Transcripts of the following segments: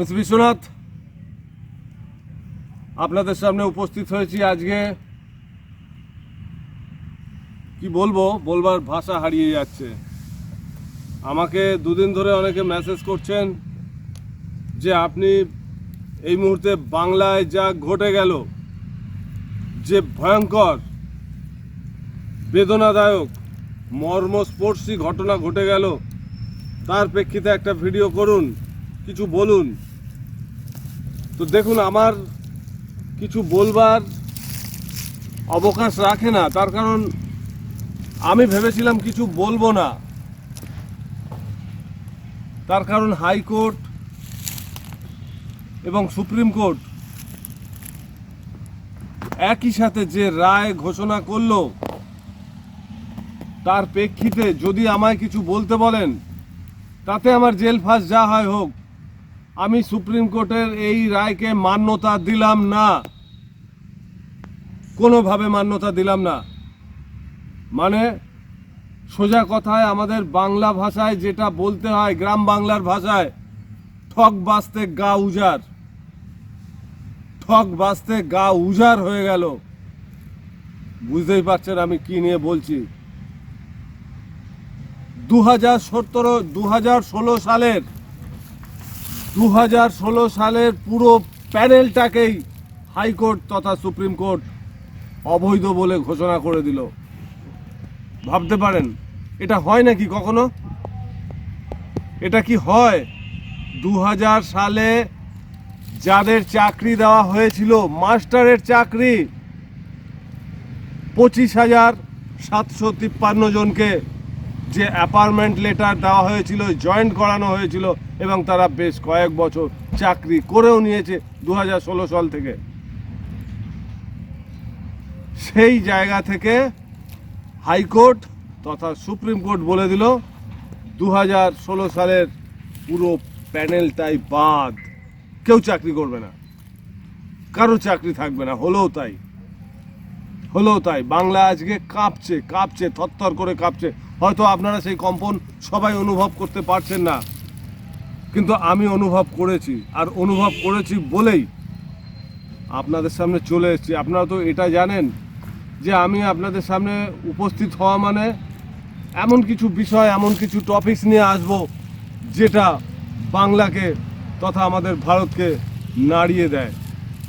আমি বিশ্বনাথ। আপনাদের সামনে উপস্থিত হয়েছি আজকে। কি বলব, বলবার ভাষা হারিয়ে যাচ্ছে। আমাকে দুদিন ধরে অনেকে মেসেজ করছেন যে আপনি এই মুহূর্তে বাংলায় যা ঘটে গেল, যে ভয়ঙ্কর, বেদনাদায়ক, মর্মস্পর্শী ঘটনা ঘটে গেল, তার প্রেক্ষিতে একটা ভিডিও করুন, কিছু বলুন। তো দেখুন, আমার কিছু বলবার অবকাশ রাখে না, তার কারণ আমি ভেবেছিলাম কিছু বলব না। তার কারণ হাইকোর্ট এবং সুপ্রিম কোর্ট একই সাথে যে রায় ঘোষণা করল, তার প্রেক্ষিতে যদি আমায় কিছু বলতে বলেন, তাতে আমার জেল ফাঁস যা হয় হোক আমি সুপ্রিম কোর্টের এই রায়কে মান্যতা দিলাম না। কোনোভাবে মান্যতা দিলাম না। মানে সোজা কথায় আমাদের বাংলা ভাষায় যেটা বলতে হয়, গ্রাম বাংলার ভাষায়, ঠক বাঁচতে গা উজার ঠক বাঁচতে গা উজার হয়ে গেল। বুঝতেই পারছেন আমি কি নিয়ে বলছি। দু হাজার সতেরো দু সালের দু হাজার ষোলো সালের পুরো প্যানেলটাকেই হাইকোর্ট তথা সুপ্রিম কোর্ট অবৈধ বলে ঘোষণা করে দিল। ভাবতে পারেন, এটা হয় নাকি কখনো? এটা কি হয়? দু হাজার সালে যাদের চাকরি দেওয়া হয়েছিল, মাস্টারের চাকরি, পঁচিশ হাজার সাতশো তিপ্পান্ন জনকে যে অ্যাপার্টমেন্ট লেটার দেওয়া হয়েছিল জয়েন্ট করানো হয়েছিল এবং তারা বেশ কয়েক বছর চাকরি করেও নিয়েছে দু হাজার ষোলো সাল থেকে। সেই জায়গা থেকে হাইকোর্ট তথা সুপ্রিম কোর্ট বলে দিল দু হাজার ষোলো সালের পুরো প্যানেলটাই বাদ। কেউ চাকরি করবে না। কারও চাকরি থাকবে না। হলেও তাই। হলেও তাই। বাংলা আজকে কাঁপছে কাঁপছে, থরথর করে কাঁপছে। হয়তো আপনারা সেই কম্পন সবাই অনুভব করতে পারছেন না। কিন্তু আমি অনুভব করেছি, আর অনুভব করেছি বলেই আপনাদের সামনে চলে এসেছি। আপনারা তো এটা জানেন যে আমি আপনাদের সামনে উপস্থিত হওয়া মানে এমন কিছু বিষয়, এমন কিছু টপিকস নিয়ে আসব যেটা বাংলাকে তথা আমাদের ভারতকে নাড়িয়ে দেয়।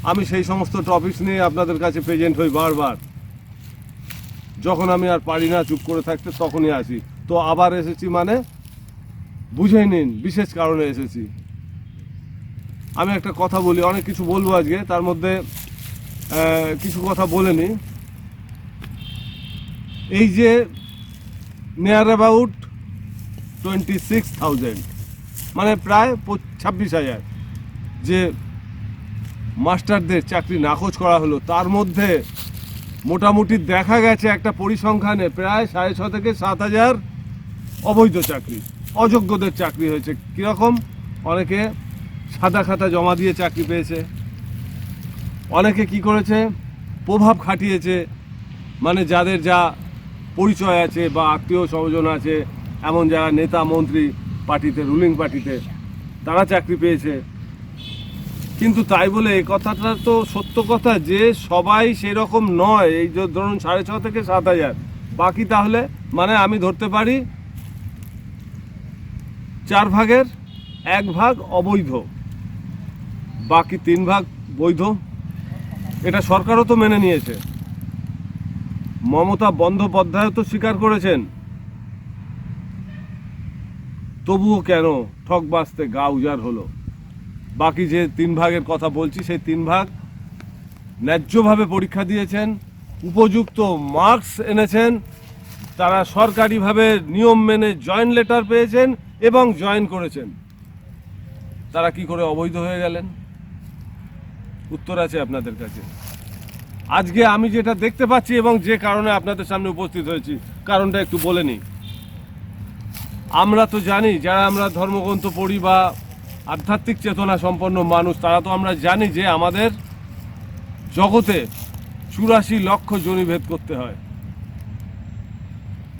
আমি সেই সমস্ত টপিকস নিয়ে আপনাদের কাছে প্রেজেন্ট হই বারবার। যখন আমি আর পারি না চুপ করে থাকতে, তখনই আসি। তো আবার এসেছি মানে বুঝে নিন, বিশেষ কারণে এসেছি। আমি একটা কথা বলি, অনেক কিছু বলব আজকে, তার মধ্যে কিছু কথা বলে নিই এই যে near about twenty six thousand মানে প্রায় ছাব্বিশ হাজার যে মাস্টারদের চাকরি নাকচ করা হলো, তার মধ্যে মোটামুটি দেখা গেছে একটা পরিসংখ্যানে প্রায় সাড়ে ছ থেকে সাত হাজার অবৈধ চাকরি, অযোগ্যদের চাকরি হয়েছে। কীরকম? অনেকে সাদা খাতা জমা দিয়ে চাকরি পেয়েছে। অনেকে কি করেছে? প্রভাব খাটিয়েছে। মানে যাদের যা পরিচয় আছে বা আত্মীয় স্বজন আছে, এমন যারা নেতা, মন্ত্রী, পার্টিতে রুলিং পার্টিতে তারা চাকরি পেয়েছে। কিন্তু তাই বলে এই কথাটা তো সত্য কথা যে সবাই সেরকম নয়। এই যে ধরুন সাড়ে ছ থেকে সাত হাজার। বাকি তাহলে মানে আমি ধরতে পারি চার ভাগের এক ভাগ অবৈধ। বাকি তিন ভাগ বৈধ। এটা সরকারও তো মেনে নিয়েছে। মমতা বন্দ্যোপাধ্যায় তো স্বীকার করেছেন। তবুও কেন ঠক বাঁচতে গা উজাড় হলো? বাকি যে তিন ভাগের কথা বলছি, সেই তিন ভাগ ন্যায্যভাবে পরীক্ষা দিয়েছেন, উপযুক্ত মার্কস এনেছেন, তারা সরকারিভাবে নিয়ম মেনে জয়েন লেটার পেয়েছেন এবং জয়েন করেছেন। তারা কি করে অবৈধ হয়ে গেলেন? উত্তর আছে আপনাদের কাছে। আজকে আমি যেটা দেখতে পাচ্ছি এবং যে কারণে আপনাদের সামনে উপস্থিত হয়েছি, কারণটা একটু বলে নিই। আমরা তো জানি, যারা আমরা ধর্মগ্রন্থ পড়ি বা আধ্যাত্মিক চেতনা সম্পন্ন মানুষ, তারা তো আমরা জানি যে আমাদের জগতে চুরাশি লক্ষ জনি ভেদ করতে হয়।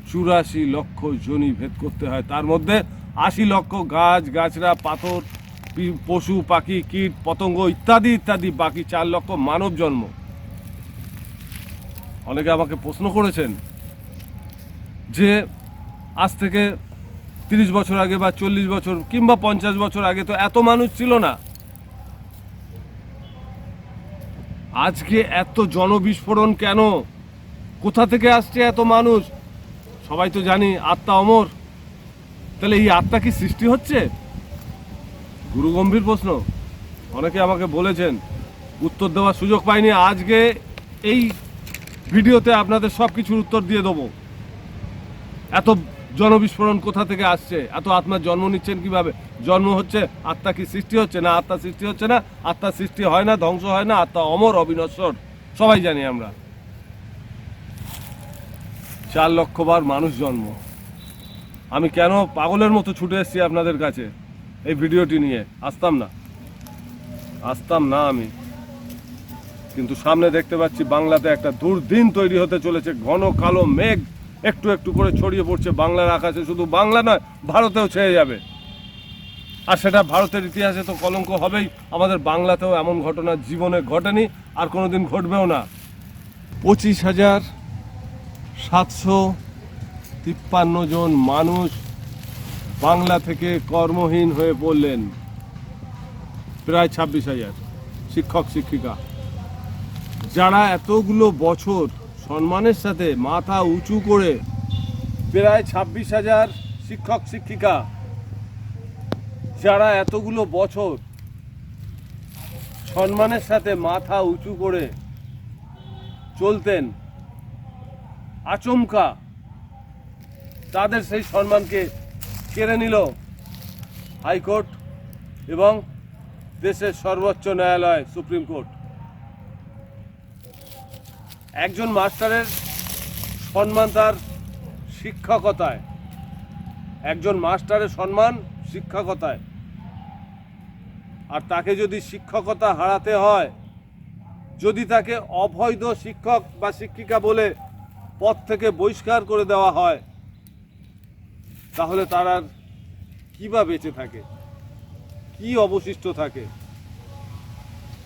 চুরাশি লক্ষ জনি ভেদ করতে হয়। তার মধ্যে আশি লক্ষ গাছ, গাছরা, পাথর পশু, পাখি, কীট, পতঙ্গ ইত্যাদি ইত্যাদি, বাকি চার লক্ষ মানব জন্ম। অনেকে আমাকে প্রশ্ন করেছেন যে আজ থেকে তিরিশ বছর আগে বা চল্লিশ বছর কিংবা পঞ্চাশ বছর আগে তো এত মানুষ ছিল না। আজকে এত জনবিস্ফোরণ কেন? কোথা থেকে আসছে এত মানুষ? সবাই তো জানি, আত্মা অমর। তাহলে এই আত্মা কি সৃষ্টি হচ্ছে? গুরু গম্ভীর প্রশ্ন। অনেকে আমাকে বলেছেন, উত্তর দেওয়ার সুযোগ পাইনি। আজকে এই ভিডিওতে আপনাদের সব কিছুর উত্তর দিয়ে দেবো। এত জনবিস্ফোরণ কোথা থেকে আসছে? এত আত্মার জন্ম নিচ্ছেন কীভাবে? জন্ম হচ্ছে, আত্মা কি সৃষ্টি হচ্ছে? না, আত্মা সৃষ্টি হচ্ছে না। আত্মা সৃষ্টি হয় না, ধ্বংস হয় না। আত্মা অমর, অবিনশ্বর। সবাই জানি আমরা। চার লক্ষ বার মানুষ জন্ম। আমি কেন পাগলের মতো ছুটে এসেছি আপনাদের কাছে? এই ভিডিওটি নিয়ে। আসতাম না। আসতাম না আমি। কিন্তু সামনে দেখতে পাচ্ছি বাংলাতে একটা দুর্দিন তৈরি হতে চলেছে। ঘন কালো মেঘ। একটু একটু করে ছড়িয়ে পড়ছে বাংলার আকাশে। শুধু বাংলা নয়, ভারতেও ছেয়ে যাবে। আর সেটা ভারতের ইতিহাসে তো কলঙ্ক হবেই। আমাদের বাংলাতেও এমন ঘটনা জীবনে ঘটেনি, আর কোনোদিন ঘটবেও না। পঁচিশ হাজার সাতশো তিপ্পান্ন জন মানুষ বাংলা থেকে কর্মহীন হয়ে পড়লেন। প্রায় ছাব্বিশ হাজার শিক্ষক, শিক্ষিকা। যারা এতগুলো বছর সম্মানের সাথে মাথা উঁচু করে প্রায় ছাব্বিশ হাজার শিক্ষক, শিক্ষিকা, যারা এতগুলো বছর সম্মানের সাথে মাথা উঁচু করে চলতেন, আচমকা তাদের সেই সম্মানকে কেড়ে নিল হাইকোর্ট এবং দেশের সর্বোচ্চ ন্যায়ালয় সুপ্রিম কোর্ট। একজন মাস্টারের সম্মান তার শিক্ষকতায়। একজন মাস্টারের সম্মান শিক্ষকতায়। আর তাকে যদি শিক্ষকতা হারাতে হয়, যদি তাকে অবৈধ শিক্ষক বা শিক্ষিকা বলে পদ থেকে বহিষ্কার করে দেওয়া হয়, তাহলে তার আর কী বেঁচে থাকে? কি অবশিষ্ট থাকে?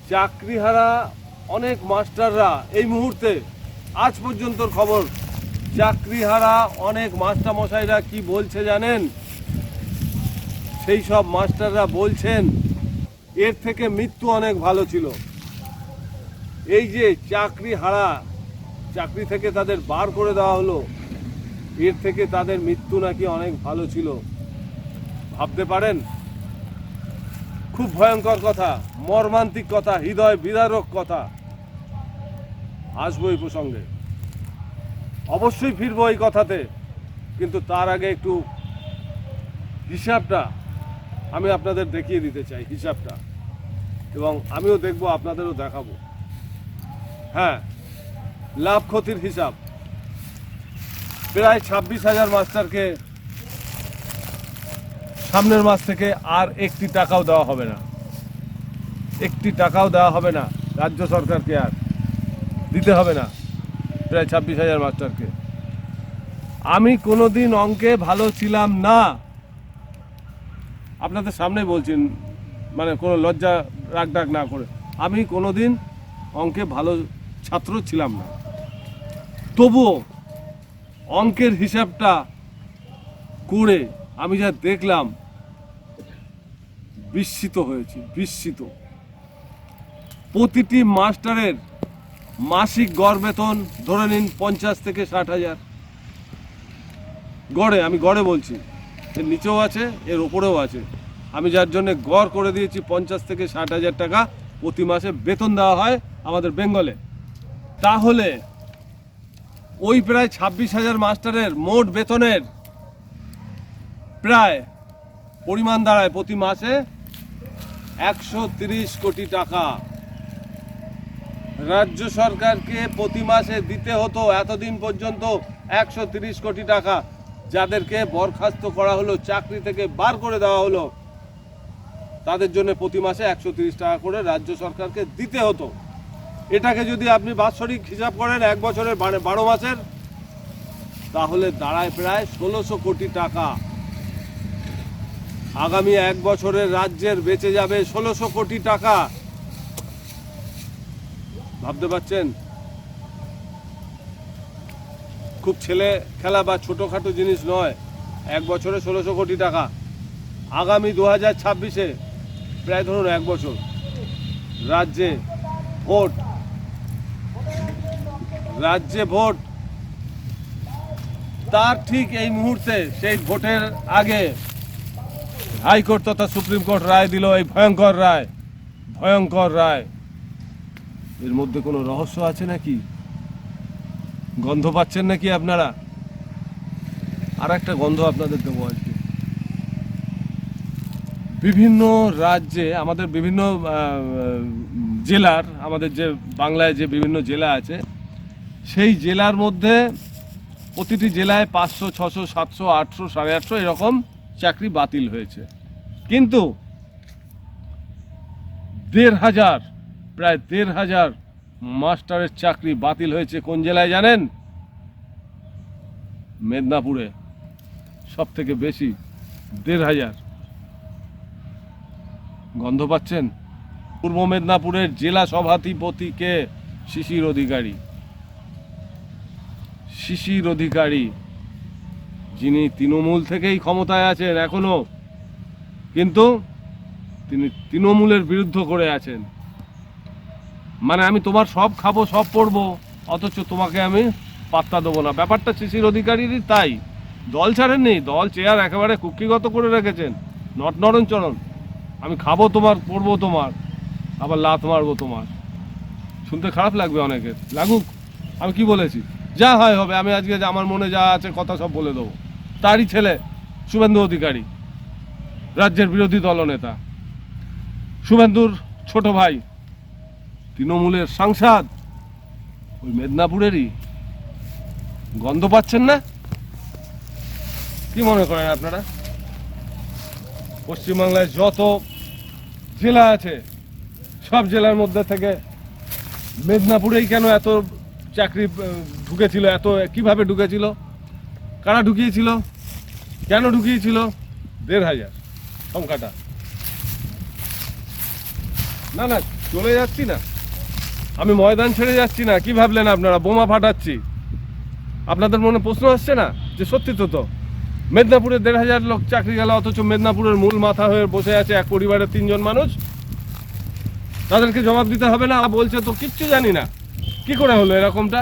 চাকরিহারা অনেক মাস্টাররা এই মুহূর্তে আজ পর্যন্ত খবর। চাকরিহারা অনেক মাস্টারমশাইরা কি বলছে জানেন? সেই সব মাস্টাররা বলছেন, এর থেকে মৃত্যু অনেক ভালো ছিল। এই যে চাকরি হারা চাকরি থেকে তাদের বার করে দেওয়া হলো, এর থেকে তাদের মৃত্যু নাকি অনেক ভালো ছিল। ভাবতে পারেন? খুব ভয়ঙ্কর কথা, মর্মান্তিক কথা, হৃদয় বিদারক কথা। আসব এই প্রসঙ্গে। অবশ্যই ফিরবো এই কথাতে, কিন্তু তার আগে একটু হিসাবটা আমি আপনাদের দেখিয়ে দিতে চাই, হিসাবটা। এবং আমিও দেখব, আপনাদেরও দেখাবো। হ্যাঁ লাভ ক্ষতির হিসাব। প্রায় ছাব্বিশ হাজার মাস্টারকে সামনের মাস থেকে আর একটি টাকাও দেওয়া হবে না। একটি টাকাও দেওয়া হবে না। রাজ্য সরকারকে আর দিতে হবে না প্রায় ছাব্বিশ হাজার মাস্টারকে। আমি কোনোদিন অঙ্কে ভালো ছিলাম না। আপনাদের সামনে বলছেন মানে কোনো লজ্জা, রাগ ডাক না করে। আমি কোনোদিন অঙ্কে ভালো ছাত্র ছিলাম না। তবুও অঙ্কের হিসাবটা করে আমি যা দেখলাম বিস্মিত হয়েছি, বিস্মিত। প্রতিটি মাস্টারের মাসিক গড় বেতন ধরে নিন পঞ্চাশ থেকে ষাট হাজার। গড়ে, আমি গড়ে বলছি, এর নিচেও আছে, এর ওপরেও আছে। আমি যার জন্য গড় করে দিয়েছি পঞ্চাশ থেকে ষাট হাজার টাকা, প্রতি মাসে বেতন দেওয়া হয় আমাদের বেঙ্গলে। তাহলে ওই প্রায় ছাব্বিশ হাজার মাস্টারের মোট বেতনের প্রায় পরিমাণ দাঁড়ায় প্রতি মাসে একশো কোটি টাকা। রাজ্য সরকারকে প্রতি মাসে দিতে হতো এতদিন পর্যন্ত একশো কোটি টাকা। যাদেরকে বরখাস্ত করা হলো, চাকরি থেকে বার করে দেওয়া হলো, তাদের জন্য প্রতি মাসে একশো টাকা করে রাজ্য সরকারকে দিতে হতো। এটাকে যদি আপনি বাৎসরিক হিসাব করেন, এক বছরের মানে বারো মাসের, তাহলে দাঁড়ায় প্রায় ষোলোশো কোটি টাকা। আগামী এক বছরে রাজ্যের বেঁচে যাবে ষোলোশো কোটি টাকা। ভাবতে পারছেন? খুব ছেলে খেলা বা ছোটোখাটো জিনিস নয়, এক বছরে ষোলোশো কোটি টাকা। আগামী দু হাজার ছাব্বিশে, প্রায় ধরুন এক বছর, রাজ্যে ভোট। রাজ্যে ভোট। তার ঠিক এই মুহূর্তে, সেই ভোটের আগে হাইকোর্ট তথা সুপ্রিম কোর্ট রায় দিল এই ভয়ঙ্কর রায়। ভয়ঙ্কর রায়। এর মধ্যে কোনো রহস্য আছে নাকি? গন্ধ পাচ্ছেন নাকি আপনারা? আর একটা গন্ধ আপনাদের দেবো আজকে। বিভিন্ন রাজ্যে, আমাদের বিভিন্ন জেলার, আমাদের যে বাংলায় যে বিভিন্ন জেলা আছে, সেই জেলার মধ্যে প্রতিটি জেলায় পাঁচশো, ছশো, সাতশো, আটশো, সাড়ে আটশো এরকম চাকরি বাতিল হয়েছে। কিন্তু দেড় হাজার, প্রায় দেড় হাজার মাস্টারের চাকরি বাতিল হয়েছে কোন জেলায় জানেন? মেদিনীপুরে। সব থেকে বেশি দেড় হাজার। গন্ধ পাচ্ছেন? পূর্ব মেদিনীপুরের জেলা সভাধিপতিকে শিশির অধিকারী। শিশির অধিকারী, যিনি তৃণমূল থেকেই ক্ষমতায় আছেন এখনও কিন্তু তিনি তৃণমূলের বিরুদ্ধ করে আছেন। মানে আমি তোমার সব খাব, সব পড়ব অথচ তোমাকে আমি পাত্তা দেবো না। ব্যাপারটা শিশির অধিকারীরই তাই। দল ছাড়েননি, দল চেয়ার একেবারে কুক্ষিগত করে রেখেছেন। নট নরণচরণ আমি খাব তোমার পড়ব তোমার, আবার লাত মারবো তোমার। শুনতে খারাপ লাগবে অনেকের। লাগুক, আমি কি বলেছি? যা হয় হবে, আমি আজকে আমার মনে যা আছে, কথা সব বলে দেবো। তারই ছেলে, শুভেন্দু অধিকারী। রাজ্যের বিরোধী দলনেতা। শুভেন্দুর ছোট ভাই, তৃণমূলের সাংসদ, ওই মেদিনীপুরেরই। গন্ধ পাচ্ছেন না? কি মনে করেন আপনারা? পশ্চিমবাংলায় যত জেলা আছে, সব জেলার মধ্যে থেকে মেদিনীপুরেই কেন এত চাকরি ঢুকেছিল, এত কীভাবে ঢুকেছিল? কারা ঢুকিয়েছিল? কেন ঢুকিয়েছিল? দেড় হাজার। সংখ্যাটা। না না, চলে যাচ্ছি না। আমি ময়দান ছেড়ে যাচ্ছি না। কি ভাবলেন আপনারা? বোমা ফাটাচ্ছি। আপনাদের মনে প্রশ্ন আসছে না? যে সত্যি তো তো। মেদিনীপুরে দেড় হাজার লোক চাকরি গেল, অথচ মেদিনীপুরের মূল মাথা হয়ে বসে আছে এক পরিবারের তিনজন মানুষ। তাদেরকে জবাব দিতে হবে না। বলছে তো কিচ্ছু জানি না। কি করে হলো এরকমটা?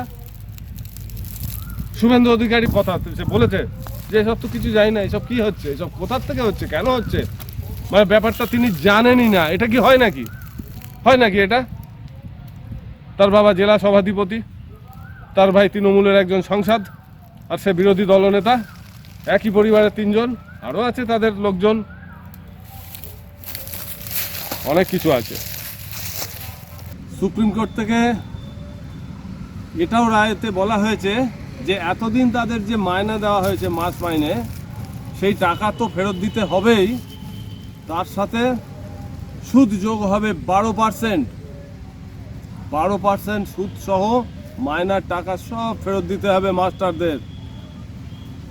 শুভেন্দু অধিকারী কথা সে বলেছে যে, এসব তো কিছু জানি না। এসব কি হচ্ছে? এসব কোথার থেকে হচ্ছে? কেন হচ্ছে? মানে ব্যাপারটা তিনি জানেনই না। এটা কি হয় নাকি? হয় নাকি এটা? তার বাবা জেলা সভাধিপতি, তার ভাই তৃণমূলের একজন সংসদ, আর সে বিরোধী দলনেতা, একই পরিবারের তিনজন, আরও আছে তাদের লোকজন। অনেক কিছু আছে। সুপ্রিম কোর্ট থেকে এটাও রায়তে বলা হয়েছে যে, এতদিন তাদের যে মায়না দেওয়া হয়েছে, মাস মাইনে, সেই টাকা তো ফেরত দিতে হবেই। তার সাথে সুদ যোগ হবে বারো পার্সেন্ট। বারো পার্সেন্ট সুদ সহ মাইনার টাকা সব ফেরত দিতে হবে মাস্টারদের।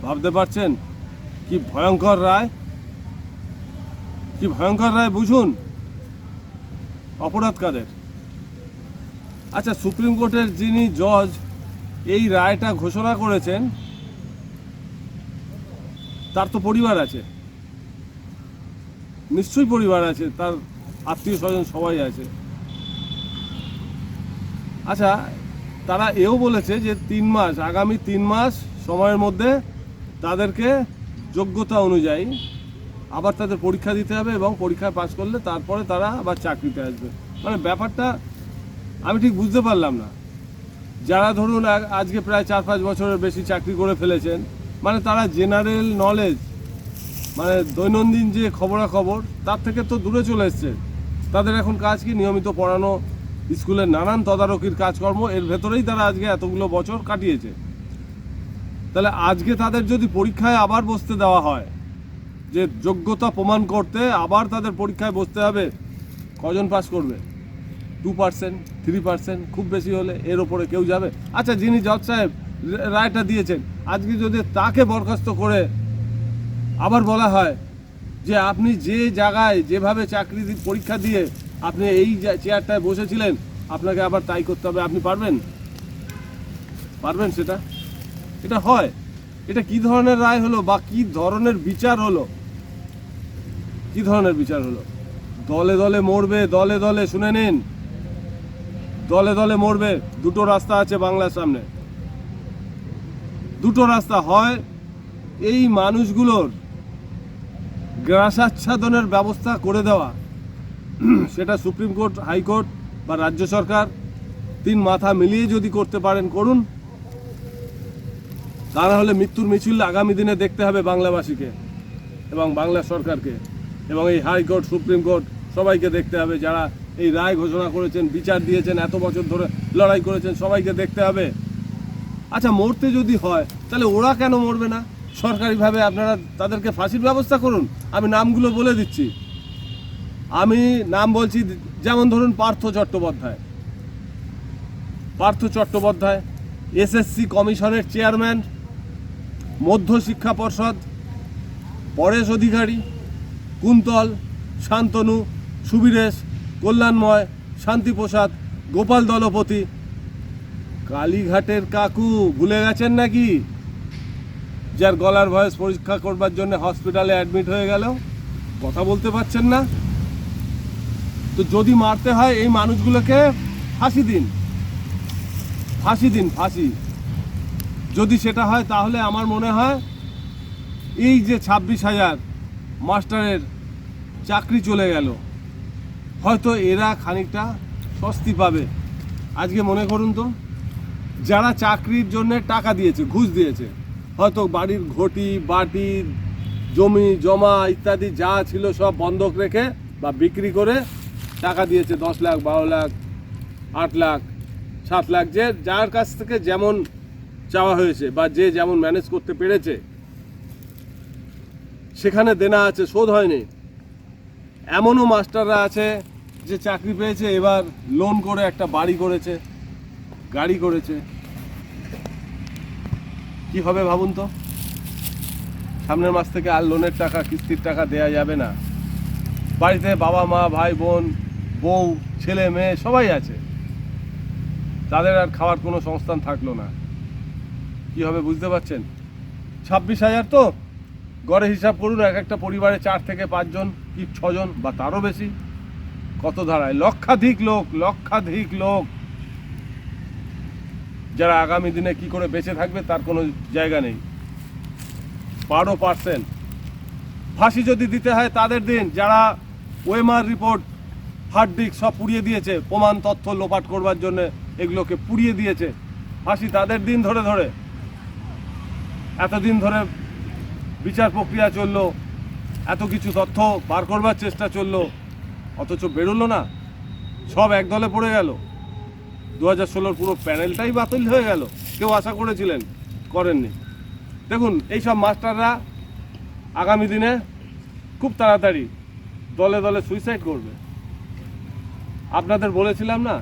ভাবতে পারছেন? কি ভয়ঙ্কর রায়? কি ভয়ঙ্কর রায় বুঝুন? অপরাধ কাদের? আচ্ছা সুপ্রিম কোর্টের যিনি জজ এই রায়টা ঘোষণা করেছেন, তার তো পরিবার আছে। নিশ্চয়ই পরিবার আছে, তার আত্মীয় স্বজন সবাই আছে। আচ্ছা তারা এও বলেছে যে তিন মাস, আগামী তিন মাস সময়ের মধ্যে তাদেরকে যোগ্যতা অনুযায়ী আবার তাদের পরীক্ষা দিতে হবে এবং পরীক্ষায় পাশ করলে তারপরে তারা আবার চাকরিতে আসবে। মানে ব্যাপারটা আমি ঠিক বুঝতে পারলাম না। যারা ধরুন আজকে প্রায় চার পাঁচ বছরের বেশি চাকরি করে ফেলেছেন মানে তারা জেনারেল নলেজ মানে দৈনন্দিন যে খবরাখবর, তার থেকে তো দূরে চলে এসছে। তাদের এখন কাজ কি? নিয়মিত পড়ানো, স্কুলের নানান তদারকির কাজকর্ম, এর ভেতরেই তারা আজকে এতগুলো বছর কাটিয়েছে। তাহলে আজকে তাদের যদি পরীক্ষায় আবার বসতে দেওয়া হয়, যে যোগ্যতা প্রমাণ করতে আবার তাদের পরীক্ষায় বসতে হবে, কজন পাস করবে? টু পার্সেন্ট থ্রি পার্সেন্ট খুব বেশি হলে এর ওপরে কেউ যাবে? আচ্ছা যিনি জজ সাহেব রায়টা দিয়েছেন, আজকে যদি তাকে বরখাস্ত করে আবার বলা হয় যে আপনি যে জায়গায় যেভাবে চাকরি পরীক্ষা দিয়ে আপনি এই চেয়ারটায় বসেছিলেন, আপনাকে আবার তাই করতে হবে, আপনি পারবেন? পারবেন সেটা? এটা হয়। এটা কি ধরনের রায় হলো বা কি ধরনের বিচার হলো? কি ধরনের বিচার হলো? দলে দলে মরবে, দলে দলে, শুনে নিন। দলে দলে মরবে, দুটো রাস্তা আছে বাংলার সামনে। দুটো রাস্তা হয় এই মানুষগুলোর গ্রাসাচ্ছাদনের ব্যবস্থা করে দেওয়া। সেটা সুপ্রিম কোর্ট, হাইকোর্ট বা রাজ্য সরকার তিন মাথা মিলিয়ে যদি করতে পারেন, করুন। তা না হলে মৃত্যুর মিছিল আগামী দিনে দেখতে হবে বাংলাবাসীকে এবং বাংলা সরকারকে। এবং এই হাইকোর্ট, সুপ্রিম কোর্ট সবাইকে দেখতে হবে। যারা এই রায় ঘোষণা করেছেন, বিচার দিয়েছেন, এত বছর ধরে লড়াই করেছেন, সবাইকে দেখতে হবে। আচ্ছা মরতে যদি হয়, তাহলে ওরা কেন মরবে না? সরকারিভাবে আপনারা তাদেরকে ফাঁসির ব্যবস্থা করুন। আমি নামগুলো বলে দিচ্ছি। আমি নাম বলছি, যেমন ধরুন পার্থ চট্টোপাধ্যায়। পার্থ চট্টোপাধ্যায়, এসএসসি কমিশনের চেয়ারম্যান, মধ্য শিক্ষা পর্ষদ, পরেশ অধিকারী, কুন্তল, শান্তনু, সুবীরেশ, কল্যাণময়, শান্তিপ্রসাদ, গোপাল দলপতি। কালীঘাটের কাকু, ভুলে গেছেন নাকি? যার গলার ভয়েস পরীক্ষা করবার জন্য হসপিটালে অ্যাডমিট হয়ে গেল। কথা বলতে পারছেন না। তো যদি মারতে হয় এই মানুষগুলোকে ফাঁসি দিন। ফাঁসি দিন, ফাঁসি। যদি সেটা হয় তাহলে আমার মনে হয় এই যে ছাব্বিশ হাজার মাস্টারের চাকরি চলে গেল, হয়তো এরা খানিকটা স্বস্তি পাবে। আজকে মনে করুন তো, যারা চাকরির জন্য টাকা দিয়েছে, ঘুষ দিয়েছে হয়তো বাড়ির ঘটি, বাটি, জমি, জমা ইত্যাদি যা ছিল সব বন্ধক রেখে বা বিক্রি করে টাকা দিয়েছে, দশ লাখ, বারো লাখ, আট লাখ, সাত লাখ, যে যার কাছ থেকে যেমন চাওয়া হয়েছে বা যে যেমন ম্যানেজ করতে পেরেছে, সেখানে দেনা আছে, শোধ হয়নি। এমনও মাস্টাররা আছে যে চাকরি পেয়েছে, এবার লোন করে একটা বাড়ি করেছে, গাড়ি করেছে। কি হবে ভাবুন তো? সামনের মাস থেকে আর লোনের টাকা, কিস্তির টাকা দেয়া যাবে না। বাড়িতে বাবা, মা, ভাই, বোন, বউ, ছেলে, মেয়ে সবাই আছে। তাদের আর খাওয়ার কোনো সংস্থান থাকল না। কি হবে বুঝতে পারছেন? ছাব্বিশ হাজার তো? গড়ে হিসাব করুন, এক একটা পরিবারে চার থেকে পাঁচজন কি ছজন বা তারও বেশি? কত ধারায়? লক্ষাধিক লোক লক্ষাধিক লোক। যারা আগামী দিনে কি করে বেঁচে থাকবে তার কোনো জায়গা নেই। বারো পার্সেন্ট। ফাঁসি যদি দিতে হয় তাদের দিন, যারা ওয়েমার রিপোর্ট, হার্ড ডিস্ক সব পুড়িয়ে দিয়েছে, প্রমাণ, তথ্য লোপাট করবার জন্য এগুলোকে পুড়িয়ে দিয়েছে, ফাঁসি তাদের দিন ধরে ধরে। এতদিন ধরে বিচার প্রক্রিয়া চলল, এত কিছু তথ্য বার করবার চেষ্টা চলল, অথচ বেরোলো না, সব একদলে পড়ে গেল। দু হাজার ষোলোর পুরো প্যানেলটাই বাতিল হয়ে গেল। কেউ আশা করেছিলেন, করেননি। দেখুন, এইসব মাস্টাররা আগামী দিনে খুব তাড়াতাড়ি দলে দলে সুইসাইড করবে। আপনাদের বলেছিলাম না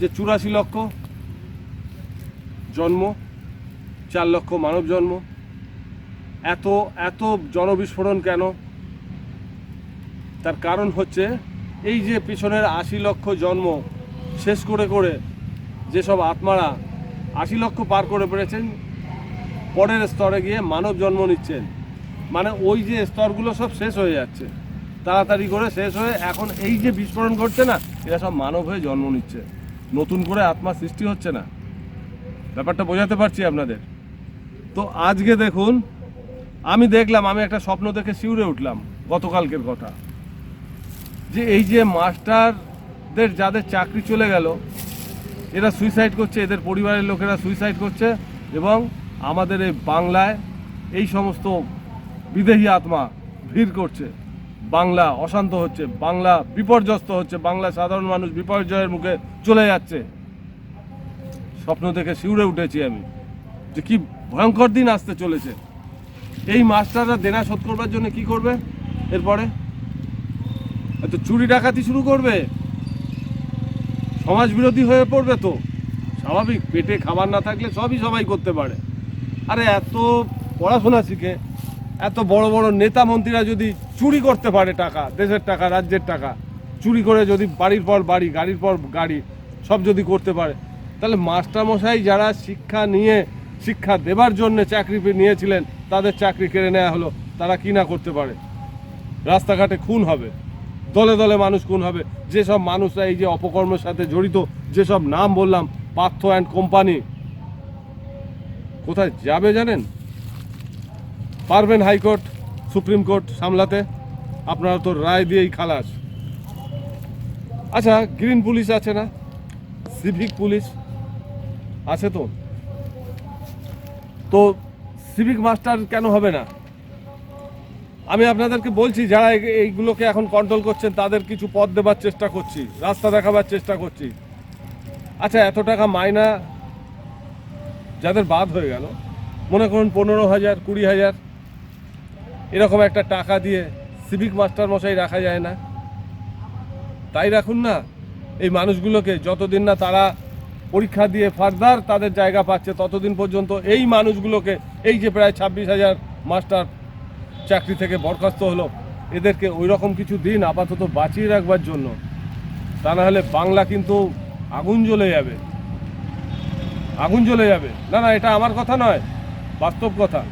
যে চুরাশি লক্ষ জন্ম, চার লক্ষ মানব জন্ম। এত এত জনবিস্ফোরণ কেন? তার কারণ হচ্ছে এই যে পিছনের আশি লক্ষ জন্ম শেষ করে করে যেসব আত্মারা আশি লক্ষ পার করে পেরেছেন, পরের স্তরে গিয়ে মানব জন্ম নিচ্ছেন। মানে ওই যে স্তরগুলো সব শেষ হয়ে যাচ্ছে। তাড়াতাড়ি করে শেষ হয়ে এখন এই যে বিস্ফোরণ ঘটছে না, এরা সব মানব হয়ে জন্ম নিচ্ছে। নতুন করে আত্মা সৃষ্টি হচ্ছে না। ব্যাপারটা বোঝাতে পারছি আপনাদের। তো আজকে দেখুন, আমি দেখলাম, আমি একটা স্বপ্ন দেখে শিউরে উঠলাম গতকালকের কথা। যে এই যে মাস্টারদের যাদের চাকরি চলে গেল, এরা সুইসাইড করছে, এদের পরিবারের লোকেরা সুইসাইড করছে এবং আমাদের এই বাংলায় এই সমস্ত বিদেহী আত্মা ভিড় করছে। বাংলা অশান্ত হচ্ছে, বাংলা বিপর্যস্ত হচ্ছে, বাংলা সাধারণ মানুষ বিপর্যয়ের মুখে চলে যাচ্ছে। স্বপ্ন দেখে শিউরে উঠেছি আমি যে কি ভয়ঙ্কর দিন আসতে চলেছে। এই মাস্টাররা দেনা শোধ করবার জন্য কি করবে? এরপরে? তো চুরি ডাকাতি শুরু করবে। সমাজ বিরোধী হয়ে পড়বে তো। স্বাভাবিক, পেটে খাবার না থাকলে সবই সবাই করতে পারে। আরে এত পড়াশোনা শিখে, এত বড় বড় নেতা মন্ত্রীরা যদি চুরি করতে পারে টাকা, দেশের টাকা, রাজ্যের টাকা, চুরি করে যদি বাড়ির পর বাড়ি, গাড়ির পর গাড়ি, সব যদি করতে পারে, তাহলে মাস্টারমশাই যারা শিক্ষা নিয়ে, শিক্ষা দেবার জন্য চাকরি নিয়েছিলেন, তাদের চাকরি কেড়ে নেওয়া হলো, তারা কি না করতে পারে? রাস্তাঘাটে খুন হবে। দলে দলে মানুষ খুন হবে? যেসব মানুষরা এই যে অপকর্মের সাথে জড়িত, যেসব নাম বললাম, পার্থ অ্যান্ড কোম্পানি, কোথায় যাবে জানেন? পারবেন হাইকোর্ট, সুপ্রিম কোর্ট সামলাতে? আপনারা তো রায় দিয়েই খালাস। আচ্ছা গ্রিন পুলিশ আছে না? সিভিক পুলিশ আছে তো? তো সিভিক মাস্টার কেন হবে না? আমি আপনাদেরকে বলছি, যারা এই- এইগুলোকে এখন কন্ট্রোল করছেন, তাদের কিছু পথ দেবার চেষ্টা করছি, রাস্তা দেখাবার চেষ্টা করছি। আচ্ছা এত টাকা মাইনা যাদের বাদ হয়ে গেল, মনে করুন পনেরো হাজার, কুড়ি হাজার, এরকম একটা টাকা দিয়ে সিভিক মাস্টার মশাই রাখা যায় না। তাই রাখুন না, এই মানুষগুলোকে যতদিন না তারা পরীক্ষা দিয়ে ফার্দার তাদের জায়গা পাচ্ছে, ততদিন পর্যন্ত এই মানুষগুলোকে, এই যে প্রায় ছাব্বিশ হাজার মাস্টার চাকরি থেকে বরখাস্ত হলো। এদেরকে ওই রকম কিছু দিন আপাতত বাঁচিয়ে রাখবার জন্য। তা না হলে বাংলা কিন্তু আগুন জ্বলে যাবে। আগুন জ্বলে যাবে। না না, এটা আমার কথা নয়। বাস্তব কথা।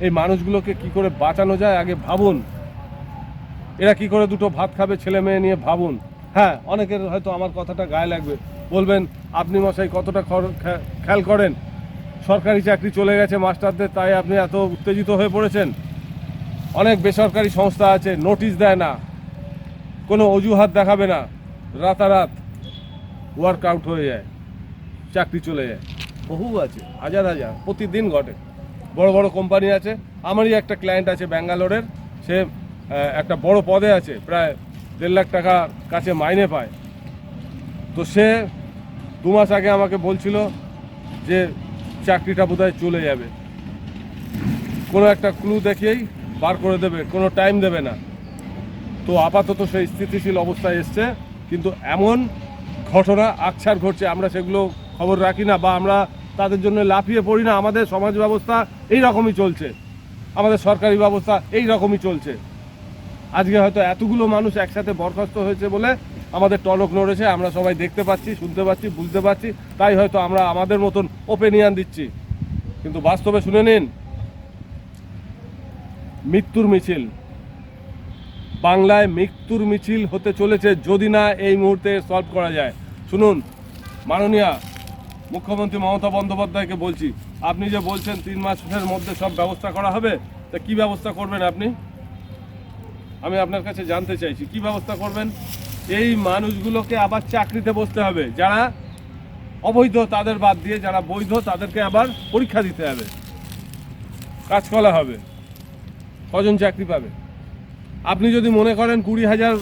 এই মানুষগুলোকে কি করে বাঁচানো যায় আগে ভাবুন। এরা কি করে দুটো ভাত খাবে ছেলে মেয়ে নিয়ে ভাবুন। হ্যাঁ অনেকের হয়তো আমার কথাটা গায়ে লাগবে। বলবেন, আপনি মশাই কতটা খেয়াল করেন? সরকারি চাকরি চলে গেছে মাস্টারদের, তাই আপনি এত উত্তেজিত হয়ে পড়েছেন? অনেক বেসরকারি সংস্থা আছে নোটিশ দেয় না। কোনো অজুহাত দেখাবে না। রাতারাত ওয়ার্ক আউট হয়ে যায়, চাকরি চলে যায়। বহু আছে, হাজার হাজার, প্রতিদিন ঘটে। বড় বড় কোম্পানি আছে। আমারই একটা ক্লায়েন্ট আছে ব্যাঙ্গালোরের। সে একটা বড় পদে আছে, প্রায় দেড় লাখ টাকা কাছে মাইনে পায়। তো সে দু মাস আগে আমাকে বলছিল যে, চাকরিটা বোধহয় চলে যাবে। কোনো একটা ক্লু দেখিয়েই বার করে দেবে, কোনো টাইম দেবে না। তো আপাতত সেই স্থিতিশীল অবস্থায় এসছে। কিন্তু এমন ঘটনা আকছার ঘটছে, আমরা সেগুলো খবর রাখি না বা আমরা তাদের জন্য লাফিয়ে পড়ি না। আমাদের সমাজ ব্যবস্থা এই রকমই চলছে। আমাদের সরকারি ব্যবস্থা এই রকমই চলছে। আজকে হয়তো এতগুলো মানুষ একসাথে বরখাস্ত হয়েছে বলে আমাদের টনক নড়েছে, আমরা সবাই দেখতে পাচ্ছি, শুনতে পাচ্ছি, বুঝতে পারছি। তাই হয়তো আমরা আমাদের মতন ওপেনিয়ন দিচ্ছি। কিন্তু বাস্তবে শুনে নিন মৃত্যুর মিছিল। বাংলায় মৃত্যুর মিছিল হতে চলেছে যদি না এই মুহূর্তে সলভ করা যায়। শুনুন, মাননীয়া মুখ্যমন্ত্রী মমতা বন্দ্যোপাধ্যায়কে বলছি, আপনি যে বলছেন তিন মাসের মধ্যে সব ব্যবস্থা করা হবে, তা কি ব্যবস্থা করবেন আপনি? আমি আপনার কাছে জানতে চাইছি, কি ব্যবস্থা করবেন? এই মানুষগুলোকে আবার চাকরিতে বসতে হবে, যারা অবৈধ তাদের বাদ দিয়ে, যারা বৈধ তাদেরকে আবার পরীক্ষা দিতে হবে। কাজ করা হবে। কজন চাকরি পাবে? আপনি যদি মনে করেন কুড়ি হাজার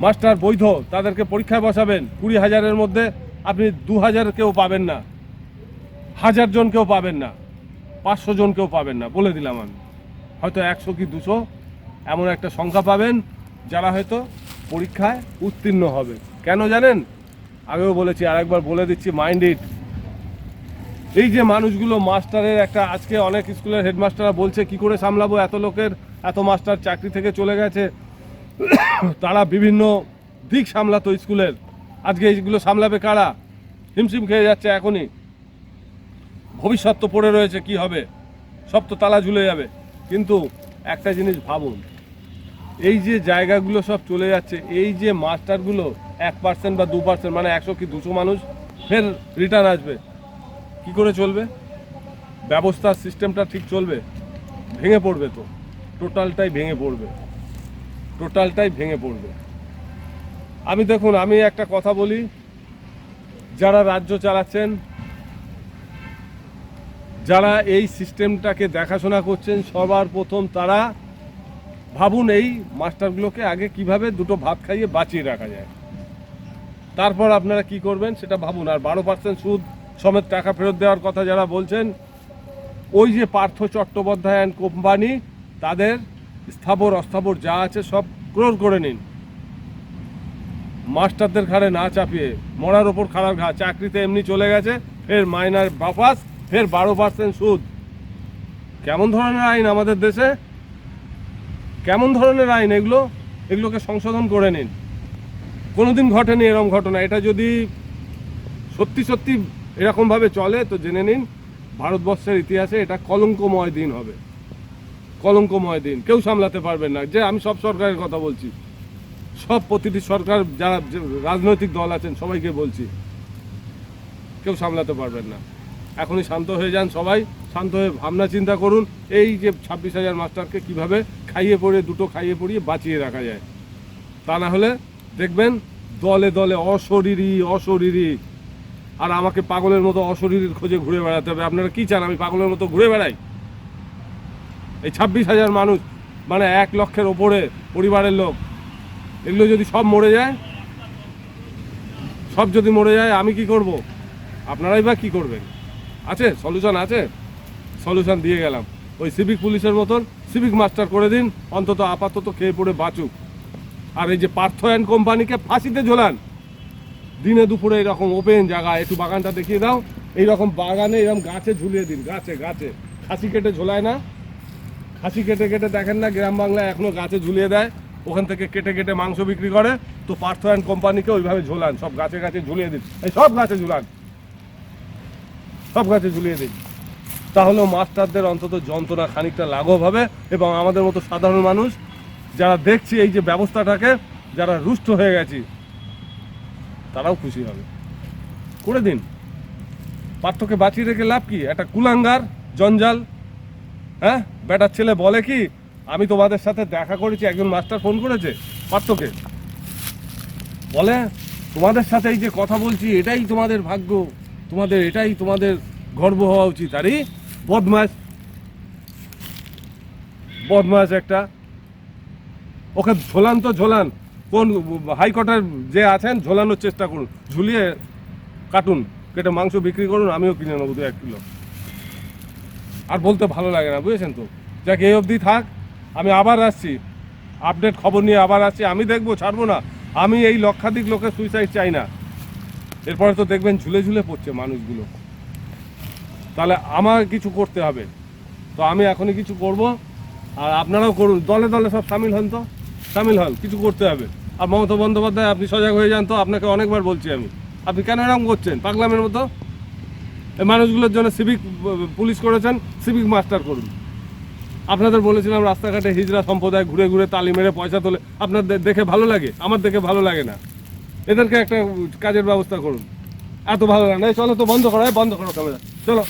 মাস্টার বৈধ, তাদেরকে পরীক্ষায় বসাবেন, কুড়ি হাজারের মধ্যে আপনি দু হাজার কেউ পাবেন না। হাজার জন কেউ পাবেন না। পাঁচশো জন কেউ পাবেন না। বলে দিলাম আমি। হয়তো একশো কি দুশো এমন একটা সংখ্যা পাবেন, যারা হয়তো পরীক্ষায় উত্তীর্ণ হবে। কেন জানেন? আগেও বলেছি, আরেকবার বলে দিচ্ছি, মাইন্ড ইট। এই যে মানুষগুলো মাস্টারের একটা, আজকে অনেক স্কুলের হেডমাস্টাররা বলছে, কি করে সামলাবো এত লোকের? এত মাস্টার চাকরি থেকে চলে গেছে। তারা বিভিন্ন দিক সামলাতো স্কুলের। আজকে এইগুলো সামলাবে কারা? হিমশিম খেয়ে যাচ্ছে এখনই। ভবিষ্যৎ তো পড়ে রয়েছে, কি হবে? সব তো তালা ঝুলে যাবে। কিন্তু একটা জিনিস ভাবুন, এই যে জায়গাগুলো সব চলে যাচ্ছে, এই যে মাস্টারগুলো এক পার্সেন্ট বা দু পার্সেন্ট মানে একশো কি দুশো মানুষ, ফের রিটার্ন আসবে। কি করে চলবে? ব্যবস্থার সিস্টেমটা ঠিক চলবে? ভেঙে পড়বে তো। টোটালটাই ভেঙে পড়বে। টোটালটাই ভেঙে পড়বে। আমি দেখুন, আমি একটা কথা বলি। যারা রাজ্য চালাচ্ছেন, যারা এই সিস্টেমটাকে দেখাশোনা করছেন, সবার প্রথম তারা ভাবুন এই মাস্টারগুলোকে আগে কীভাবে দুটো ভাত খাইয়ে বাঁচিয়ে রাখা যায়। তারপর আপনারা কি করবেন সেটা ভাবুন। আর বারো পার্সেন্ট সুদ সমেত টাকা ফেরত দেওয়ার কথা যারা বলছেন, ওই যে পার্থ চট্টোপাধ্যায় অ্যান্ড কোম্পানি তাদের স্থাবর, অস্থাবর যা আছে সব ক্রোর করে নিন। মাস্টারদের ঘাড়ে না চাপিয়ে, মরার ওপর খারাপ ঘা, চাকরিতে এমনি চলে গেছে, ফের মাইনার বাপাস, ফের বারো পার্সেন্ট সুদ। কেমন ধরনের আইন আমাদের দেশে? কেমন ধরনের আইন এগুলো? এগুলোকে সংশোধন করে নিন। কোনোদিন ঘটেনি এরকম ঘটনা। এটা যদি সত্যি সত্যি এরকমভাবে চলে, তো জেনে নিন, ভারতবর্ষের ইতিহাসে এটা কলঙ্কময় দিন হবে। কলঙ্কময় দিন। কেউ সামলাতে পারবেন না। যে আমি সব সরকারের কথা বলছি। সব প্রতিটি সরকার, যারা রাজনৈতিক দল আছেন, সবাইকে বলছি, কেউ সামলাতে পারবেন না। এখনই শান্ত হয়ে যান সবাই। শান্ত হয়ে ভাবনা চিন্তা করুন, এই যে ছাব্বিশ হাজার মাস্টারকে কীভাবে খাইয়ে পড়িয়ে দুটো খাইয়ে পড়িয়ে বাঁচিয়ে রাখা যায়। তা না হলে দেখবেন, দলে দলে অশরীরী অশরীরী আর আমাকে পাগলের মতো অশরীরীর খোঁজে ঘুরে বেড়াতে হবে। আপনারা কি চান, আমি পাগলের মতো ঘুরে বেড়াই? এই ছাব্বিশ হাজার মানুষ মানে এক লক্ষের ওপরে পরিবারের লোক, এগুলো যদি সব মরে যায়, সব যদি মরে যায়, আমি কি করব? আপনারাই বা কি করবেন? আছে সলিউশন আছে। সলিউশন দিয়ে গেলাম। ওই সিভিক পুলিশের মতন সিভিক মাস্টার করে দিন, অন্তত আপাতত খেয়ে পড়ে বাঁচুক। আর এই যে পার্থ অ্যান্ড কোম্পানিকে ফাঁসিতে ঝোলান দিনে দুপুরে এরকম ওপেন জায়গা, একটু বাগানটা দেখিয়ে দাও। এইরকম বাগানে এরকম গাছে ঝুলিয়ে দিন, গাছে গাছে। খাসি কেটে ঝোলায় না। খাসি কেটে কেটে দেখেন না, গ্রাম বাংলায় এখনও গাছে ঝুলিয়ে দেয়। ওখান থেকে কেটে কেটে মাংস বিক্রি করে। তো পার্থ অ্যান্ড কোম্পানিকে ওইভাবে ঝোলান, সব গাছে গাছে ঝুলিয়ে দিন। এই সব গাছে ঝুলান। সব গাছে ঝুলিয়ে দিন। তাহলেও মাস্টারদের অন্তত যন্ত্রণা খানিকটা লাঘব হবে এবং আমাদের মতো সাধারণ মানুষ, যারা দেখছি এই যে ব্যবস্থাটাকে, যারা রুষ্ট হয়ে গেছি তারাও খুশি হবে। করে দিন। পার্থকে বাঁচিয়ে রেখে লাভ কি? একটা কুলাঙ্গার, জঞ্জাল হ্যাঁ? বেটার ছেলে বলে কি, আমি তোমাদের সাথে দেখা করেছি, একজন মাস্টার ফোন করেছে। পার্থকে বলে, তোমাদের সাথে এই যে কথা বলছি, এটাই তোমাদের ভাগ্য। তোমাদের, এটাই তোমাদের গর্ব হওয়া উচিত। আরে, বদমাস। বদমাস একটা। ওকে ঝোলান তো ঝোলান। কোন হাইকোর্টের যে আছেন, ঝোলানোর চেষ্টা করুন। ঝুলিয়ে কাটুন। কেটে মাংস বিক্রি করুন, আমিও কিনে নেব দু এক কিলো। আর বলতে ভালো লাগে না, বুঝেছেন তো? যাক, এই অবধি থাক। আমি আবার আসছি। আপডেট খবর নিয়ে আবার আসছি। আমি দেখব, ছাড়বো না। আমি এই লক্ষাধিক লোকের সুইসাইড চাই না। এরপরে তো দেখবেন ঝুলে ঝুলে পড়ছে মানুষগুলো। তাহলে আমার কিছু করতে হবে। তো আমি এখনই কিছু করব। আর আপনারাও করুন। দলে দলে সব সামিল হন তো? সামিল হন, কিছু করতে হবে। আর মমতা বন্দ্যোপাধ্যায়, আপনি সজাগ হয়ে যান তো, আপনাকে অনেকবার বলছি আমি। আপনি কেন এরকম করছেন? পাগলামের মতো? এই মানুষগুলোর জন্য সিভিক পুলিশ করেছেন সিভিক মাস্টার করুন। আপনাদের বলেছিলাম রাস্তাঘাটে হিজরা সম্প্রদায় ঘুরে ঘুরে তালি মেরে পয়সা তোলে। আপনাদের দেখে ভালো লাগে? আমার দেখে ভালো লাগে না। এদেরকে একটা কাজের ব্যবস্থা করুন। এত ভালো লাগে না। চলো তো বন্ধ করো বন্ধ করো চলো।